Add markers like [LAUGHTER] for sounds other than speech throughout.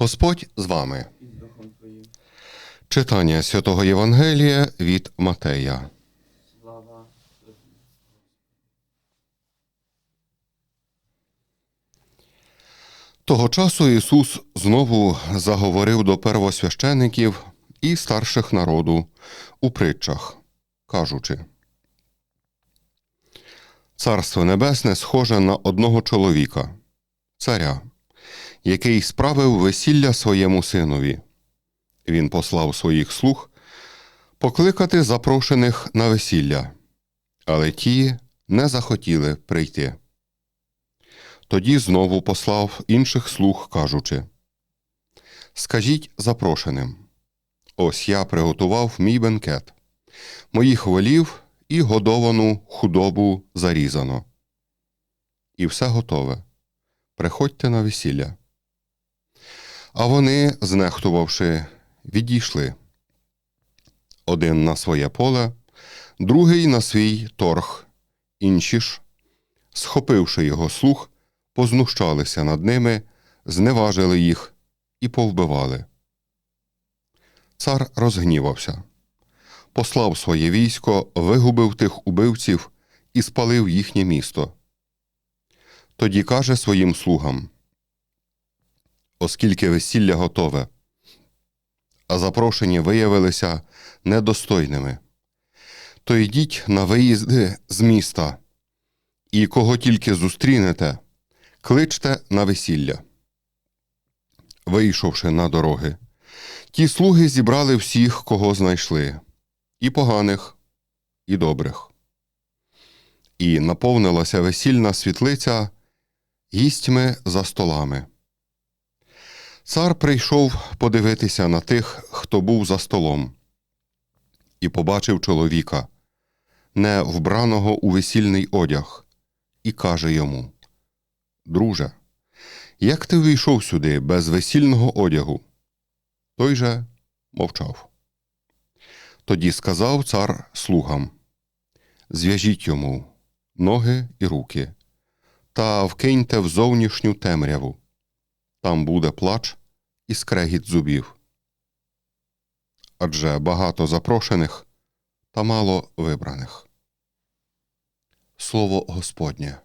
Господь з вами. Читання Святого Євангелія від Матея. Того часу Ісус знову заговорив до первосвящеників і старших народу у притчах, кажучи: Царство Небесне схоже на одного чоловіка, царя, який справив весілля своєму синові. Він послав своїх слуг покликати запрошених на весілля, але ті не захотіли прийти. Тоді знову послав інших слуг, кажучи: Скажіть запрошеним: ось я приготував мій бенкет, моїх волів і годовану худобу зарізано. І все готове. Приходьте на весілля. А вони, знехтувавши, відійшли. Один на своє поле, другий на свій торг, інші ж, схопивши його слух, познущалися над ними, зневажили їх і повбивали. Цар розгнівався, послав своє військо, вигубив тих убивців і спалив їхнє місто. Тоді каже своїм слугам: Оскільки весілля готове, а запрошені виявилися недостойними, то йдіть на виїзди з міста, і кого тільки зустрінете, кличте на весілля. Вийшовши на дороги, ті слуги зібрали всіх, кого знайшли, і поганих, і добрих. І наповнилася весільна світлиця гістьми за столами. Цар прийшов подивитися на тих, хто був за столом, і побачив чоловіка, не вбраного у весільний одяг, і каже йому: Друже, як ти вийшов сюди без весільного одягу? Той же мовчав. Тоді сказав цар слугам: Зв'яжіть йому ноги і руки, та вкиньте в зовнішню темряву. Там буде плач і скрегіт зубів. Адже багато запрошених та мало вибраних. Слово Господнє.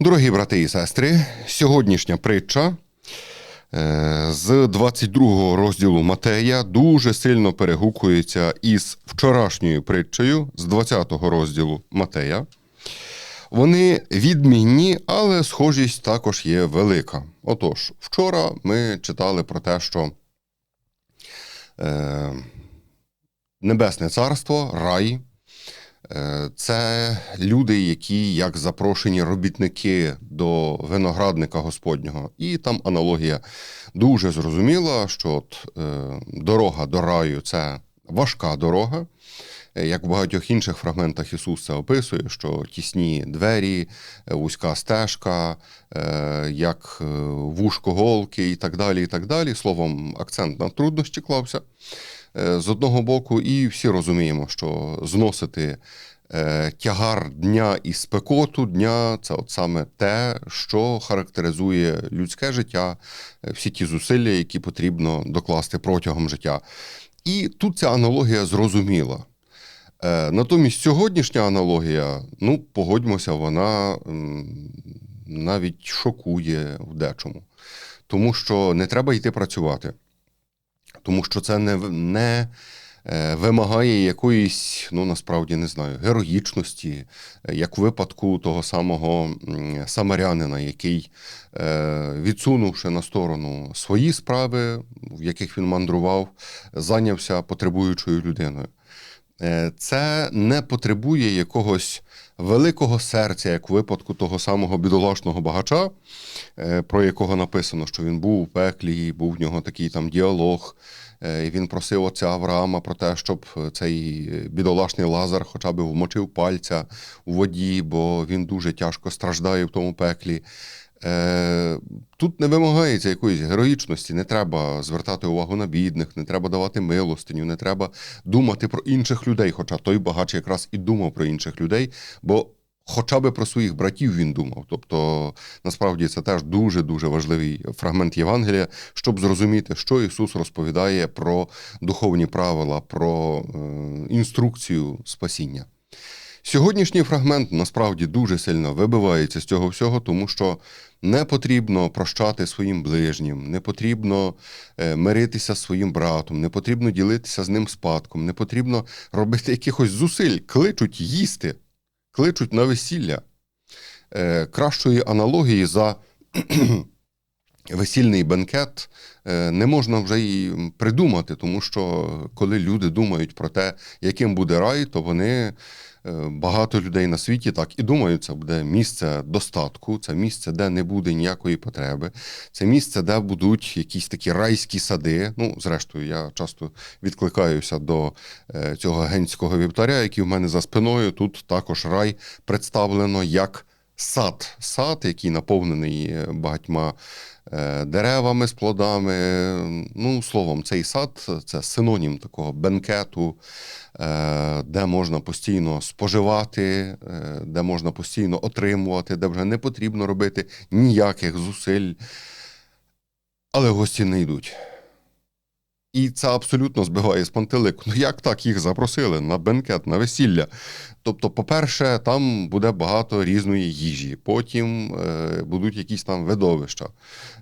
Дорогі брати і сестри, сьогоднішня притча з 22 розділу Матея дуже сильно перегукується із вчорашньою притчею з 20 розділу Матея. Вони відмінні, але схожість також є велика. Отож, вчора ми читали про те, що е, Небесне Царство, рай. Е, Це люди, які як запрошені робітники до виноградника Господнього. І там аналогія дуже зрозуміла, що от, е, дорога до раю це важка дорога. Е, Як в багатьох інших фрагментах Ісус це описує, що тісні двері, вузька стежка, як вушко голки і так далі. і так далі. Словом, акцент на труднощі клався з одного боку, і всі розуміємо, що зносити е, тягар дня і спекоту дня це от саме те, що характеризує людське життя, е, всі ті зусилля, які потрібно докласти протягом життя. І тут ця аналогія зрозуміла. Е, Натомість сьогоднішня аналогія, ну, погодьмося, вона навіть шокує в дечому. Тому що не треба йти працювати. Тому що це не, не е, вимагає якоїсь, ну насправді не знаю, героїчності, як в випадку того самого самарянина, який, е, відсунувши на сторону свої справи, в яких він мандрував, зайнявся потребуючою людиною. Е, Це не потребує якогось великого серця, як у випадку того самого бідолашного багача, е, про якого написано, що він був у пеклі, і був в нього такий там діалог. Е, І він просив отця Авраама про те, щоб цей бідолашний Лазар хоча б вмочив пальця у воді, бо він дуже тяжко страждає в тому пеклі. Е, Тут не вимагається якоїсь героїчності, не треба звертати увагу на бідних, не треба давати милостиню, не треба думати про інших людей. Хоча той багач якраз і думав про інших людей, бо хоча би про своїх братів він думав. Тобто, насправді це теж дуже дуже важливий фрагмент Євангелія, щоб зрозуміти, що Ісус розповідає про духовні правила, про е, інструкцію спасіння. Сьогоднішній фрагмент насправді дуже сильно вибивається з цього всього, тому що не потрібно прощати своїм ближнім, не потрібно е, миритися з своїм братом, не потрібно ділитися з ним спадком, не потрібно робити якихось зусиль, кличуть їсти, кличуть на весілля. Е, Кращої аналогії за [CLEARS THROAT] весільний бенкет е, не можна вже і придумати, тому що коли люди думають про те, яким буде рай, то вони багато людей на світі так і думають, це буде місце достатку, це місце, де не буде ніякої потреби, це місце, де будуть якісь такі райські сади. Ну, зрештою, я часто відкликаюся до е, цього генського вівтаря, який в мене за спиною. Тут також рай представлено як сад, сад, який наповнений е, багатьма е, деревами з плодами. Ну, словом, цей сад це синонім такого бенкету, е, де можна постійно споживати, е, де можна постійно отримувати, де вже не потрібно робити ніяких зусиль. Але гості не йдуть. І це абсолютно збиває з пантелику. Ну як так їх запросили на бенкет, на весілля? Тобто, по-перше, там буде багато різної їжі, потім е, будуть якісь там видовища,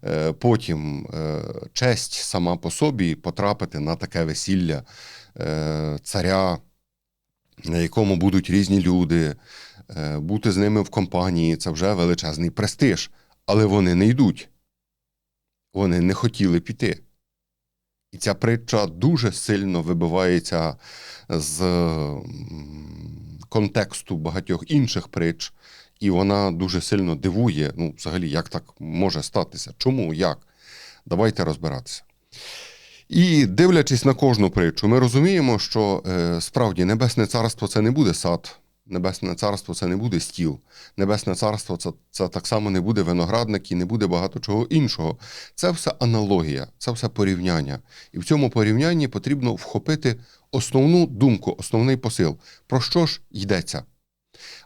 е, потім е, честь сама по собі потрапити на таке весілля е, царя, на якому будуть різні люди, е, бути з ними в компанії це вже величезний престиж. Але вони не йдуть. Вони не хотіли піти. І ця притча дуже сильно вибивається з контексту багатьох інших притч, і вона дуже сильно дивує. Ну, взагалі, як так може статися? Чому? Як? Давайте розбиратися. І дивлячись на кожну притчу, ми розуміємо, що е, справді Небесне Царство це не буде сад, Небесне Царство це не буде стіл, Небесне Царство це, це так само не буде виноградник і не буде багато чого іншого. Це все аналогія, це все порівняння. І в цьому порівнянні потрібно вхопити основну думку, основний посил. Про що ж йдеться?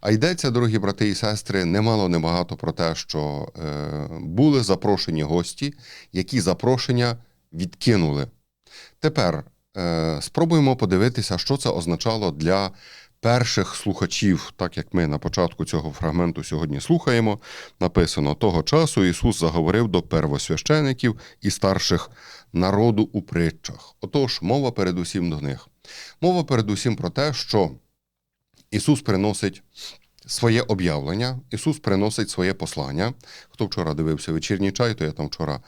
А йдеться, дорогі брати і сестри, немало небагато про те, що е, були запрошені гості, які запрошення відкинули. Тепер е, спробуємо подивитися, що це означало для перших слухачів, так як ми на початку цього фрагменту сьогодні слухаємо. Написано: того часу Ісус заговорив до первосвящеників і старших народу у притчах. Отож, мова передусім до них. Мова передусім про те, що Ісус приносить своє об'явлення, Ісус приносить своє послання. Хто вчора дивився вечірній чай, то я там вчора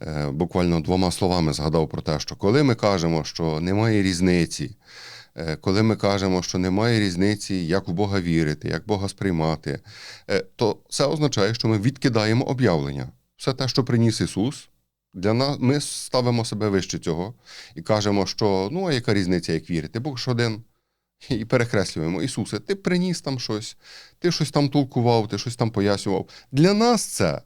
е, буквально двома словами згадав про те, що коли ми кажемо, що немає різниці, коли ми кажемо, що немає різниці, як в Бога вірити, як Бога сприймати, е, то це означає, що ми відкидаємо об'явлення. Все те, що приніс Ісус. Для нас ми ставимо себе вище цього і кажемо, що ну а яка різниця, як вірити? Бог ж один. І перекреслюємо, Ісусе, ти приніс там щось, ти щось там толкував, ти щось там пояснював. Для нас це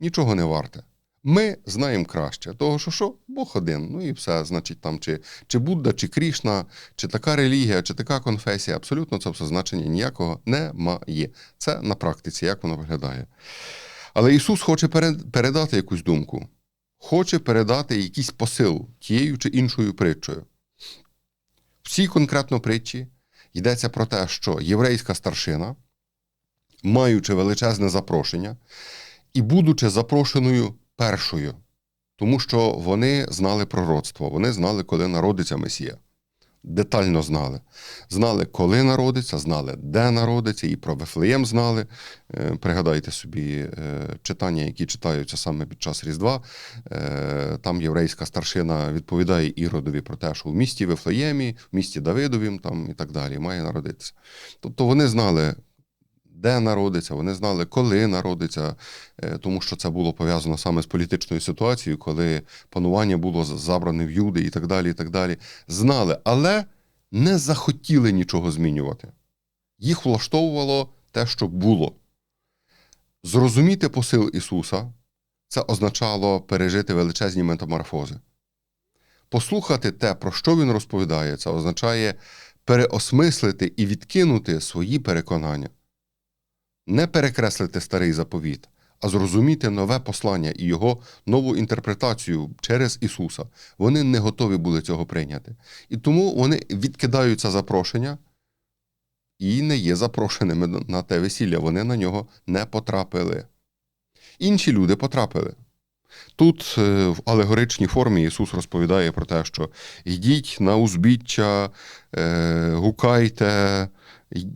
нічого не варте. Ми знаємо краще. Того, що що? Бог один. Ну і все, значить, там чи, чи Будда, чи Крішна, чи така релігія, чи така конфесія, абсолютно це все значення ніякого немає. Це на практиці, як воно виглядає. Але Ісус хоче передати якусь думку, хоче передати якийсь посил тією чи іншою притчою. В цій конкретно притчі йдеться про те, що єврейська старшина, маючи величезне запрошення, і будучи запрошеною першою, тому що вони знали пророцтво, вони знали, коли народиться Месія. Детально знали. Знали, коли народиться, знали, де народиться, і про Вифлеєм знали. Е, Пригадайте собі е, читання, які читаються саме під час Різдва. Е, Там єврейська старшина відповідає Іродові про те, що в місті Вифлеємі, в місті Давидовім там, і так далі має народитися. Тобто вони знали, де народиться, вони знали, коли народиться, е, тому що це було пов'язано саме з політичною ситуацією, коли панування було забране в Юди і так далі. і так далі. Знали, але не захотіли нічого змінювати. Їх влаштовувало те, що було. Зрозуміти посил Ісуса це означало пережити величезні метаморфози. Послухати те, про що Він розповідає, це означає переосмислити і відкинути свої переконання, не перекреслити старий заповіт, а зрозуміти нове послання і його нову інтерпретацію через Ісуса. Вони не готові були цього прийняти. І тому вони відкидають це запрошення і не є запрошеними на те весілля. Вони на нього не потрапили. Інші люди потрапили. Тут е, в алегоричній формі Ісус розповідає про те, що йдіть на узбіччя, е, гукайте,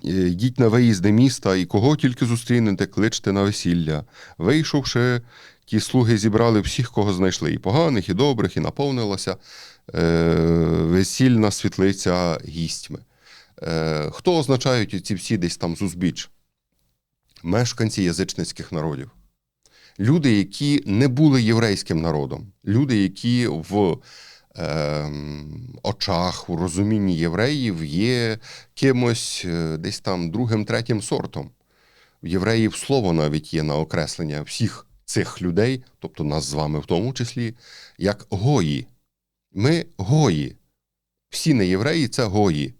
йдіть на виїзди міста, і кого тільки зустрінете, кличте на весілля. Вийшовши, ті слуги зібрали всіх, кого знайшли, і поганих, і добрих, і наповнилася е, весільна світлиця гістьми. Е, хто означають ці всі десь там з? Мешканці язичницьких народів. Люди, які не були єврейським народом, люди, які в очах, у розумінні євреїв є кимось е, десь там другим, третім сортом. В євреїв слово навіть є на окреслення всіх цих людей, тобто нас з вами в тому числі, як гої. Ми гої. Всі не євреї це гої.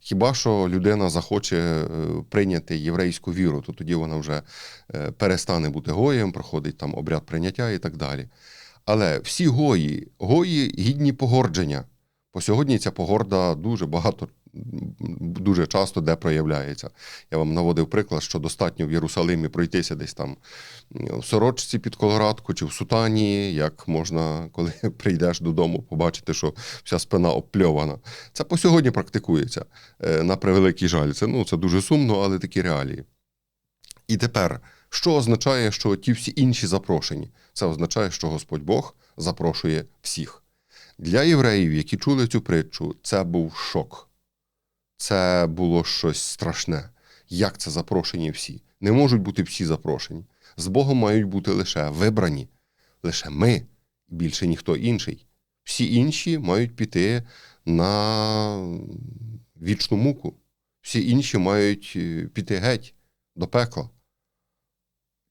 Хіба що людина захоче е, прийняти єврейську віру, то тоді вона вже е, перестане бути гоєм, проходить там обряд прийняття і так далі. Але всі гої, гої гідні погордження. По сьогодні ця погорда дуже багато, дуже часто де проявляється. Я вам наводив приклад, що достатньо в Єрусалимі пройтися десь там в сорочці під колорадку чи в сутані, як можна, коли [LAUGHS] прийдеш додому, побачити, що вся спина обпльована. Це по сьогодні практикується. Е, На превеликий жаль. Це, ну, це дуже сумно, але такі реалії. І тепер, що означає, що ті всі інші запрошені? Це означає, що Господь Бог запрошує всіх. Для євреїв, які чули цю притчу, це був шок. Це було щось страшне. Як це запрошені всі? Не можуть бути всі запрошені. З Богом мають бути лише вибрані, лише ми, більше ніхто інший. Всі інші мають піти на вічну муку. Всі інші мають е, піти геть до пекла.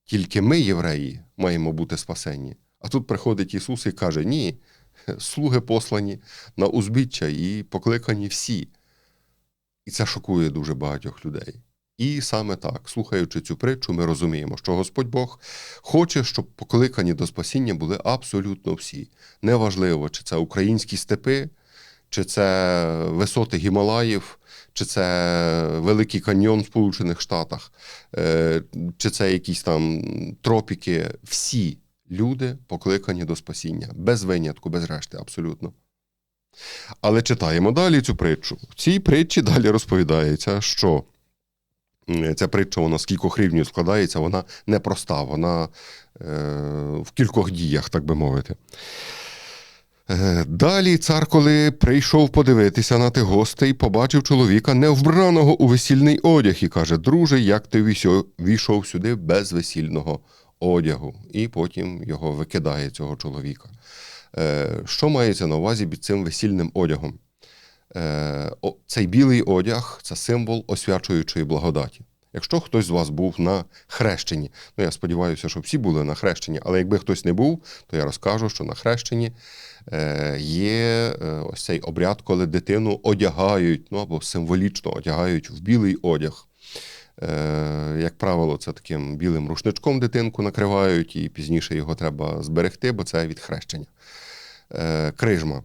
Тільки ми, євреї, маємо бути спасенні. А тут приходить Ісус і каже: ні, слуги послані на узбіччя і покликані всі. І це шокує дуже багатьох людей. І саме так, слухаючи цю притчу, ми розуміємо, що Господь Бог хоче, щоб покликані до спасіння були абсолютно всі. Неважливо, чи це українські степи, чи це висоти Гімалаїв, чи це Великий каньйон в Сполучених Штатах, е, чи це якісь там тропіки. Всі люди покликані до спасіння, без винятку, без решти, абсолютно. Але читаємо далі цю притчу. В цій притчі далі розповідається, що ця притча, вона з кількох рівнів складається, вона непроста, вона е, в кількох діях, так би мовити. Е, Далі цар, коли прийшов подивитися на тих гостей, побачив чоловіка, не вбраного у весільний одяг, і каже: Друже, як ти війшов сюди без весільного одягу? І потім його викидає цього чоловіка. Е, Що мається на увазі під цим весільним одягом? Е, Цей білий одяг це символ освячуючої благодаті. Якщо хтось з вас був на хрещенні, ну я сподіваюся, що всі були на хрещенні, але якби хтось не був, то я розкажу, що на хрещенні е, є е, ось цей обряд, коли дитину одягають, ну або символічно одягають в білий одяг. Е, Як правило, це таким білим рушничком дитинку накривають, і пізніше його треба зберегти, бо це від хрещення. Крижма.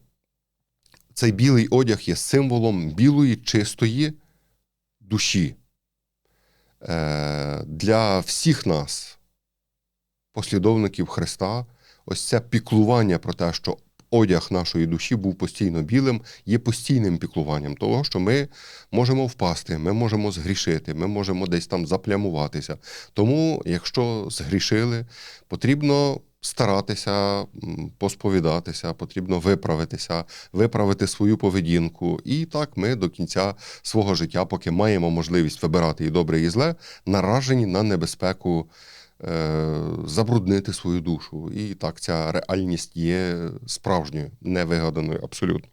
Цей білий одяг є символом білої, чистої душі. Е, Для всіх нас, послідовників Христа, ось це піклування про те, що одяг нашої душі був постійно білим, є постійним піклуванням того, що ми можемо впасти, ми можемо згрішити, ми можемо десь там заплямуватися. Тому, якщо згрішили, потрібно старатися посповідатися, потрібно виправитися, виправити свою поведінку. І так ми до кінця свого життя, поки маємо можливість вибирати і добре, і зле, наражені на небезпеку е, забруднити свою душу. І так ця реальність є справжньою, невигаданою абсолютно.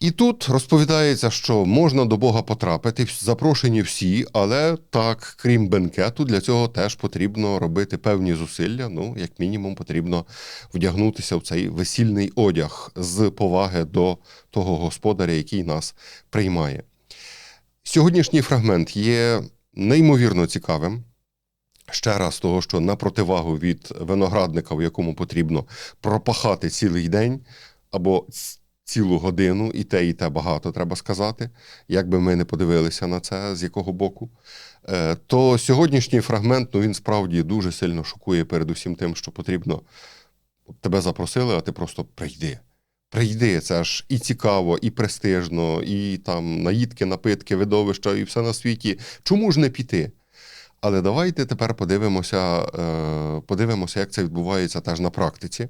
І тут розповідається, що можна до Бога потрапити, запрошені всі, але так, крім бенкету, для цього теж потрібно робити певні зусилля. Ну, як мінімум, потрібно вдягнутися в цей весільний одяг з поваги до того господаря, який нас приймає. Сьогоднішній фрагмент є неймовірно цікавим. Ще раз, того, що на противагу від виноградника, в якому потрібно пропахати цілий день або цілу годину, і те, і те багато треба сказати, як би ми не подивилися на це, з якого боку. Е, То сьогоднішній фрагмент ну, він справді дуже сильно шокує передусім тим, що потрібно. Тебе запросили, а ти просто прийди. Прийди, це ж і цікаво, і престижно, і там наїдки, напитки, видовища, і все на світі. Чому ж не піти? Але давайте тепер подивимося, е, подивимося, як це відбувається теж на практиці.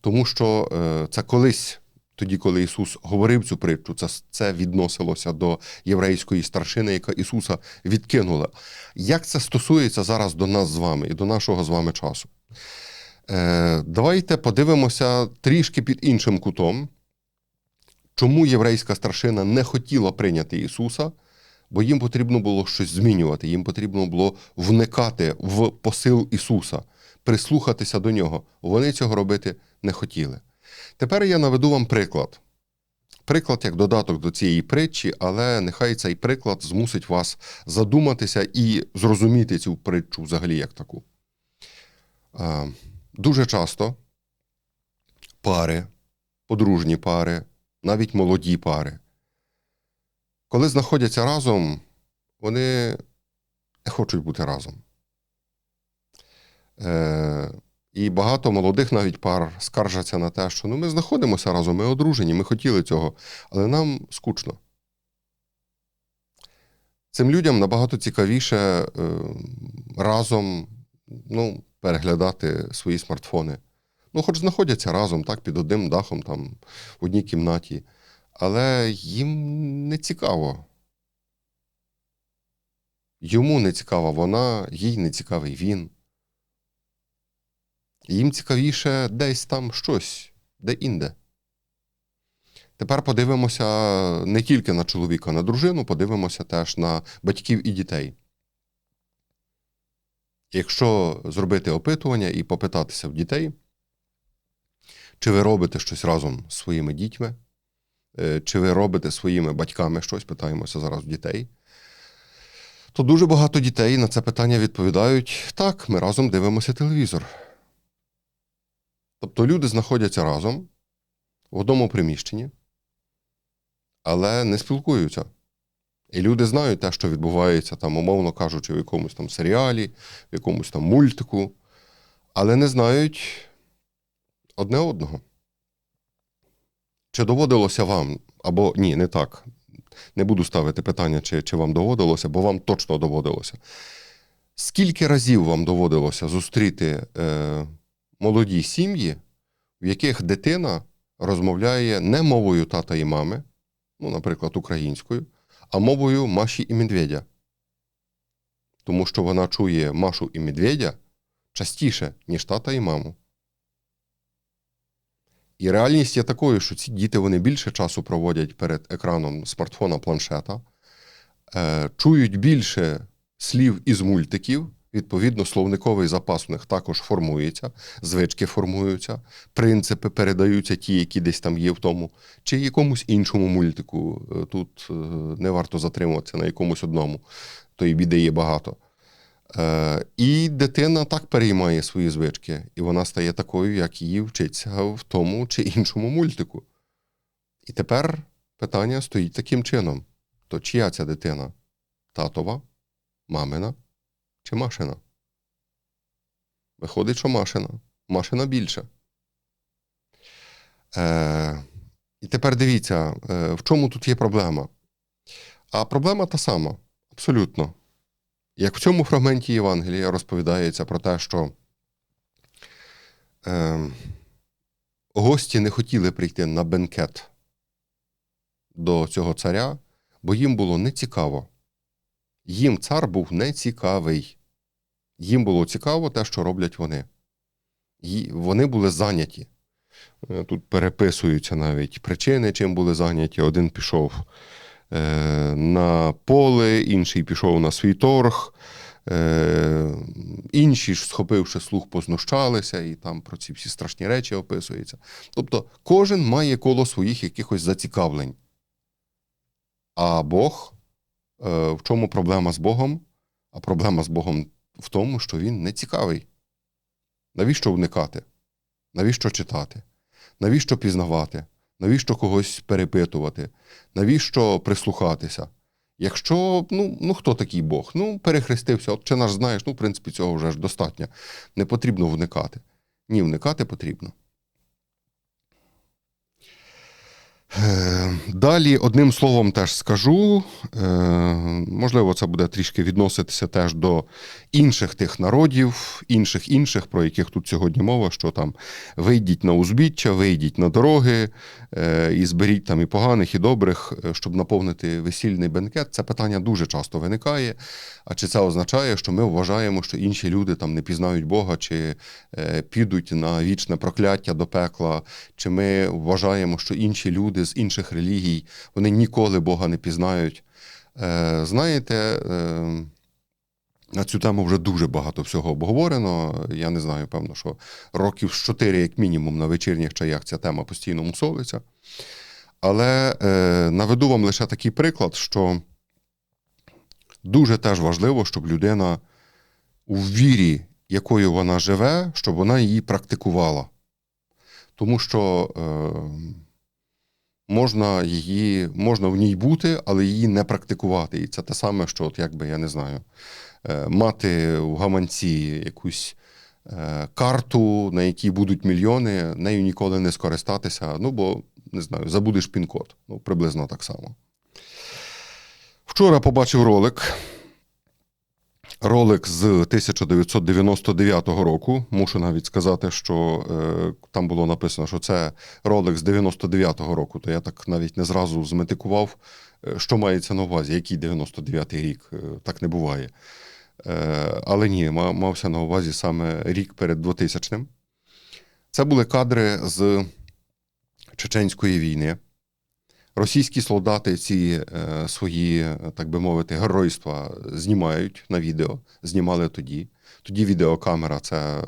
Тому що е, це колись, тоді, коли Ісус говорив цю притчу, це, це відносилося до єврейської старшини, яка Ісуса відкинула. Як це стосується зараз до нас з вами і до нашого з вами часу? Е, давайте подивимося трішки під іншим кутом, чому єврейська старшина не хотіла прийняти Ісуса, бо їм потрібно було щось змінювати, їм потрібно було вникати в посил Ісуса, прислухатися до нього. Вони цього робити не хотіли. Тепер я наведу вам приклад. Приклад як додаток до цієї притчі, але нехай цей приклад змусить вас задуматися і зрозуміти цю притчу взагалі як таку. Е, Дуже часто пари, подружні пари, навіть молоді пари, коли знаходяться разом, вони не хочуть бути разом. І багато молодих навіть пар скаржаться на те, що ну, ми знаходимося разом, ми одружені, ми хотіли цього, але нам скучно. Цим людям набагато цікавіше е, разом ну, переглядати свої смартфони. Ну, хоч знаходяться разом, так, під одним дахом, там, в одній кімнаті, але їм не цікаво. Йому не цікава вона, їй не цікавий він. Їм цікавіше десь там щось, де інде. Тепер подивимося не тільки на чоловіка, на дружину, подивимося теж на батьків і дітей. Якщо зробити опитування і попитатися в дітей, чи ви робите щось разом з своїми дітьми, е, чи ви робите своїми батьками щось, питаємося зараз в дітей, то дуже багато дітей на це питання відповідають: так, ми разом дивимося телевізор. Тобто люди знаходяться разом в одному приміщенні, але не спілкуються. І люди знають те, що відбувається там, умовно кажучи, в якомусь там серіалі, в якомусь там мультику, але не знають одне одного. Чи доводилося вам, або ні, не так. Не буду ставити питання, чи, чи вам доводилося, бо вам точно доводилося. Скільки разів вам доводилося зустріти е, молоді сім'ї, в яких дитина розмовляє не мовою тата і мами, ну, наприклад, українською, а мовою Маші і Медведя. Тому що вона чує Машу і Медведя частіше, ніж тата і маму. І реальність є такою, що ці діти вони більше часу проводять перед екраном смартфона планшета, е, чують більше слів із мультиків. Відповідно, словниковий запас у них також формується, звички формуються, принципи передаються ті, які десь там є в тому, чи якомусь іншому мультику. Е, Тут е, не варто затримуватися на якомусь одному, то і біди є багато. Е, І дитина так переймає свої звички, і вона стає такою, як її вчиться в тому чи іншому мультику. І тепер питання стоїть таким чином: то чия ця дитина? Татова, мамина чи Машина? Виходить, що Машина. Машина більше. Е, і тепер дивіться, е, в чому тут є проблема. А проблема та сама, абсолютно. Як в цьому фрагменті Євангелія розповідається про те, що е, гості не хотіли прийти на бенкет до цього царя, бо їм було нецікаво. Їм цар був нецікавий. Їм було цікаво те, що роблять вони. І вони були зайняті. Е, Тут переписуються навіть причини, чим були зайняті. Один пішов е, на поле, інший пішов на свій торг. Е, інші ж, схопивши слух, познущалися, і там про ці всі страшні речі описується. Тобто кожен має коло своїх якихось зацікавлень. А Бог, в чому проблема з Богом? А проблема з Богом в тому, що він не цікавий. Навіщо вникати? Навіщо читати? Навіщо пізнавати? Навіщо когось перепитувати? Навіщо прислухатися? Якщо, ну, ну хто такий Бог? Ну, перехрестився, от чи наш знаєш, ну, в принципі, цього вже ж достатньо. Не потрібно вникати. Ні, вникати потрібно. Е, Далі, одним словом, теж скажу. е, Можливо, це буде трішки відноситися теж до інших тих народів, інших інших, про яких тут сьогодні мова, що там вийдіть на узбіччя, вийдіть на дороги е, і зберіть там і поганих, і добрих, е, щоб наповнити весільний бенкет. Це питання дуже часто виникає. А чи це означає, що ми вважаємо, що інші люди там не пізнають Бога, чи е, підуть на вічне прокляття до пекла, чи ми вважаємо, що інші люди з інших релігій вони ніколи Бога не пізнають? Е, знаєте, е, на цю тему вже дуже багато всього обговорено. Я не знаю, певно, що років з чотири, як мінімум, на вечірніх чаях ця тема постійно мусолиться. Але е, наведу вам лише такий приклад, що дуже теж важливо, щоб людина у вірі, якою вона живе, щоб вона її практикувала. Тому що е, можна, її, можна в ній бути, але її не практикувати. І це те саме, що, от якби, я не знаю, е, мати в гаманці якусь е, карту, на якій будуть мільйони, нею ніколи не скористатися, ну бо не знаю, забудеш пін-код. Ну, приблизно так само. Вчора побачив ролик. Ролик з 1999 року. Мушу навіть сказати, що е, там було написано, що це ролик з 99-го року, то я так навіть не зразу зметикував, е, що мається на увазі, який 99-й рік. Е, так не буває. Е, але ні, мався на увазі саме рік перед 2000-ним. Це були кадри з Чеченської війни. Російські солдати ці е, свої, е, так би мовити, геройства знімають на відео, знімали тоді. Тоді відеокамера це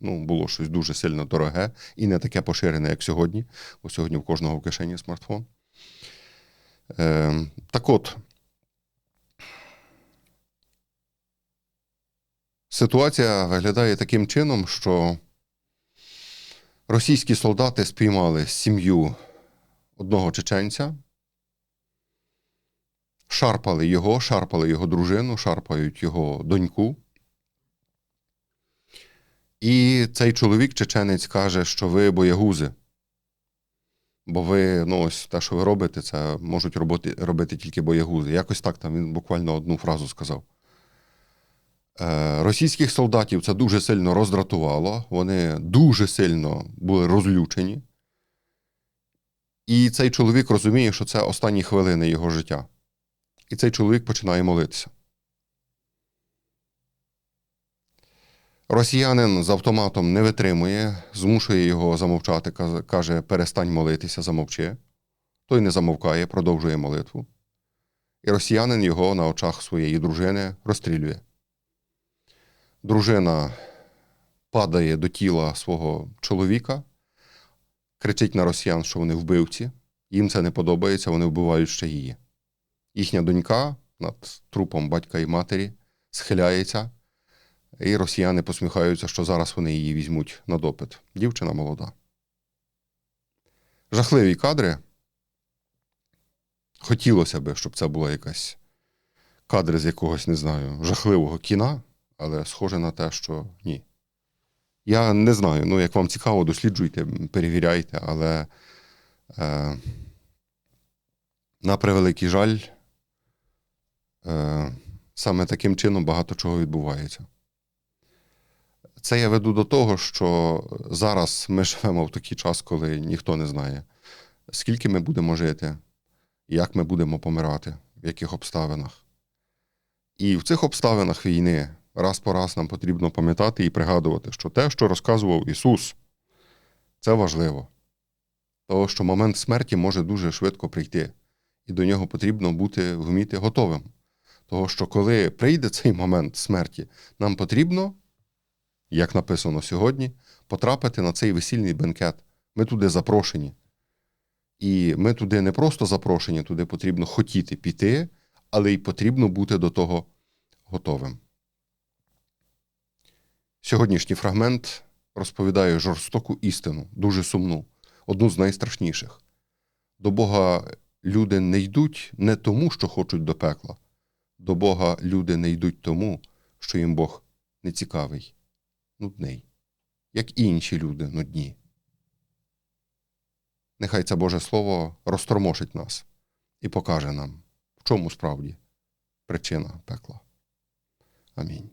ну, було щось дуже сильно дороге і не таке поширене, як сьогодні, бо сьогодні в кожного в кишені смартфон. Е, так от, ситуація виглядає таким чином, що російські солдати спіймали сім'ю одного чеченця, шарпали його, шарпали його дружину, шарпають його доньку. І цей чоловік, чеченець, каже, що ви боягузи. Бо ви, ну ось те, що ви робите, це можуть робити, робити тільки боягузи. Якось так там він буквально одну фразу сказав. Е, російських солдатів це дуже сильно роздратувало, вони дуже сильно були розлючені. І цей чоловік розуміє, що це останні хвилини його життя. І цей чоловік починає молитися. Росіянин з автоматом не витримує, змушує його замовчати, каже: перестань молитися, замовчи. Той не замовкає, продовжує молитву. І росіянин його на очах своєї дружини розстрілює. Дружина падає до тіла свого чоловіка, кричить на росіян, що вони вбивці. Їм це не подобається, вони вбивають ще її. Їхня донька над трупом батька і матері схиляється, і росіяни посміхаються, що зараз вони її візьмуть на допит. Дівчина молода. Жахливі кадри. Хотілося б, щоб це була якась кадри з якогось, не знаю, жахливого кіна, але схоже на те, що ні. Я не знаю, ну як вам цікаво, досліджуйте, перевіряйте, але е, на превеликий жаль, е, саме таким чином багато чого відбувається. Це я веду до того, що зараз ми живемо в такий час, коли ніхто не знає, скільки ми будемо жити, як ми будемо помирати, в яких обставинах. І в цих обставинах війни раз по раз нам потрібно пам'ятати і пригадувати, що те, що розказував Ісус, Це важливо. Тому що момент смерті може дуже швидко прийти, і до нього потрібно бути вміти готовим. Того, що коли прийде цей момент смерті, нам потрібно, як написано сьогодні, потрапити на цей весільний бенкет. Ми туди запрошені. І ми туди не просто запрошені, туди потрібно хотіти піти, але й потрібно бути до того готовим. Сьогоднішній фрагмент розповідає жорстоку істину, дуже сумну, одну з найстрашніших. До Бога люди не йдуть не тому, що хочуть до пекла. До Бога люди не йдуть тому, що їм Бог не цікавий, нудний, як і інші люди нудні. Нехай це Боже Слово розтормошить нас і покаже нам, в чому справді причина пекла. Амінь.